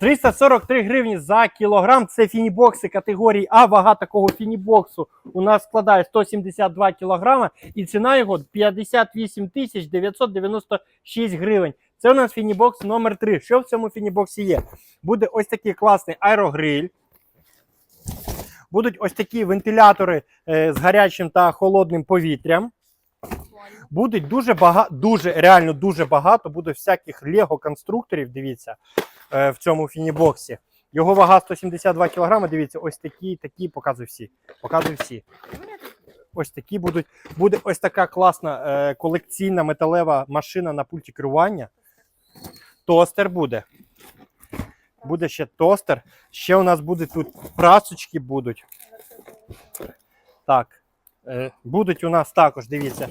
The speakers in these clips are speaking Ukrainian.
343 гривні за кілограм. Це фінібокси категорії А. Вага такого фінібоксу у нас складає 172 кілограма, і ціна його 58 тисяч 996 гривень. Це у нас фінібокс номер 3. Що в цьому фінібоксі є? Буде ось такий класний аерогриль. Будуть ось такі вентилятори е, з гарячим та холодним повітрям. Будуть дуже багато, дуже реально дуже багато буде всяких лего конструкторів. Дивіться е, в цьому фінібоксі. Його вага 172 кг. Дивіться, ось такі, такі, показую всі. Показую всі. Ось такі будуть. Буде ось така класна е, колекційна металева машина на пульті керування. Тостер буде. Буде ще тостер. Ще у нас буде тут прасочки будуть. Так. Е, будуть у нас також, дивіться,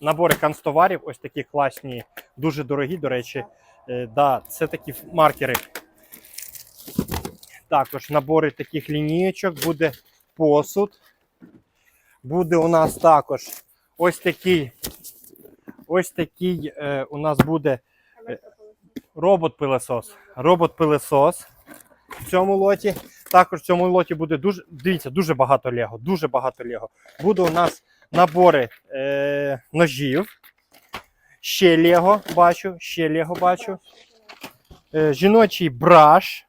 набори канцтоварів, ось такі класні, дуже дорогі, до речі. Е, да, це такі маркери. Також набори таких лінієчок, буде посуд. Буде у нас також ось такий. Ось такий е, у нас буде робот-пилесос. Робот-пилесос в цьому лоті. Також в цьому лоті буде дуже, дивіться, дуже багато Лего. Дуже багато Лего. Буде у нас набори е, ножів. Ще Лего бачу, ще Лего бачу. Е, жіночий браш.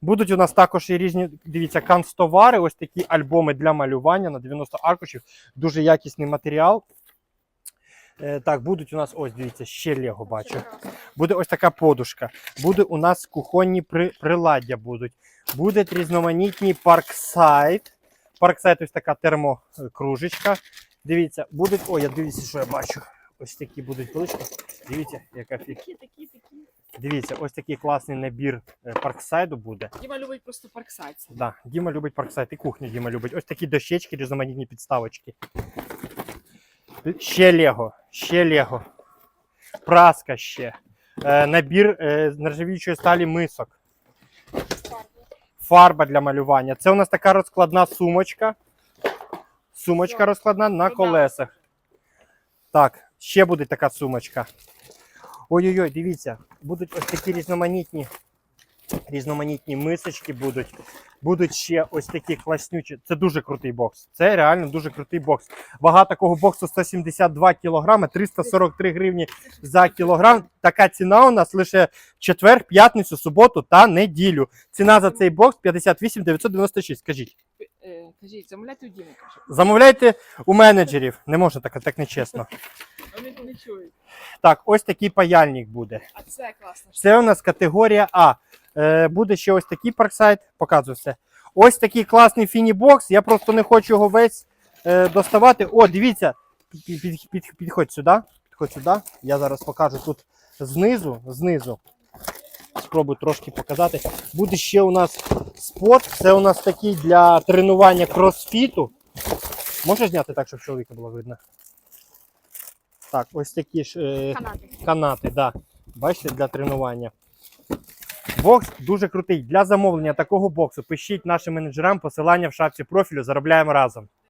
Будуть у нас також і різні, дивіться, канцтовари, ось такі альбоми для малювання на 90 аркушів. Дуже якісний матеріал. Е, так, будуть у нас, ось дивіться, ще Лего бачу. Буде ось така подушка. Буде у нас кухонні при, приладдя будуть. Будуть різноманітні парксайд. Парксайд ось така термокружечка. Дивіться, будуть. О, я дивіться, що я бачу. Ось такі будуть полички. Дивіться, яка фік. Такі, такі, такі. Дивіться, ось такий класний набір е, парксайду буде. Діма любить просто парксайд. Да, Діма любить парксайд і кухню Діма любить. Ось такі дощечки, різноманітні підставочки. Ще Лего, ще Лего. Праска ще. Е, набір е, нержавіючої сталі мисок. Фарба для малювання. Це у нас така розкладна сумочка. Сумочка розкладна на колесах. Так, ще буде така сумочка. Ой-ой-ой, дивіться, будуть ось такі різноманітні різноманітні мисочки будуть. Будуть ще ось такі класнючі. Це дуже крутий бокс. Це реально дуже крутий бокс. Вага такого боксу 172 кг, 343 гривні за кілограм. Така ціна у нас лише четвер, п'ятницю, суботу та неділю. Ціна за цей бокс 58 996. Скажіть. Кажіть, замовляйте у Діми, каже. Замовляйте у менеджерів. Не можна так, так нечесно. Вони не чують. Так, ось такий паяльник буде. А це класно. Це у нас категорія А. Е, буде ще ось такий парксайт, показую все. Ось такий класний фінібокс. Я просто не хочу його весь е, доставати. О, дивіться, під, під, під, підходь сюди. Підходь сюди. Я зараз покажу тут знизу. знизу. Спробую трошки показати. Буде ще у нас спот. Це у нас такий для тренування кросфіту. Можеш зняти так, щоб чоловіка було видно? Так, ось такі ж. Е, Канати. канати, да. Бачите, для тренування. Бокс дуже крутий. Для замовлення такого боксу пишіть нашим менеджерам посилання в шапці профілю. Заробляємо разом.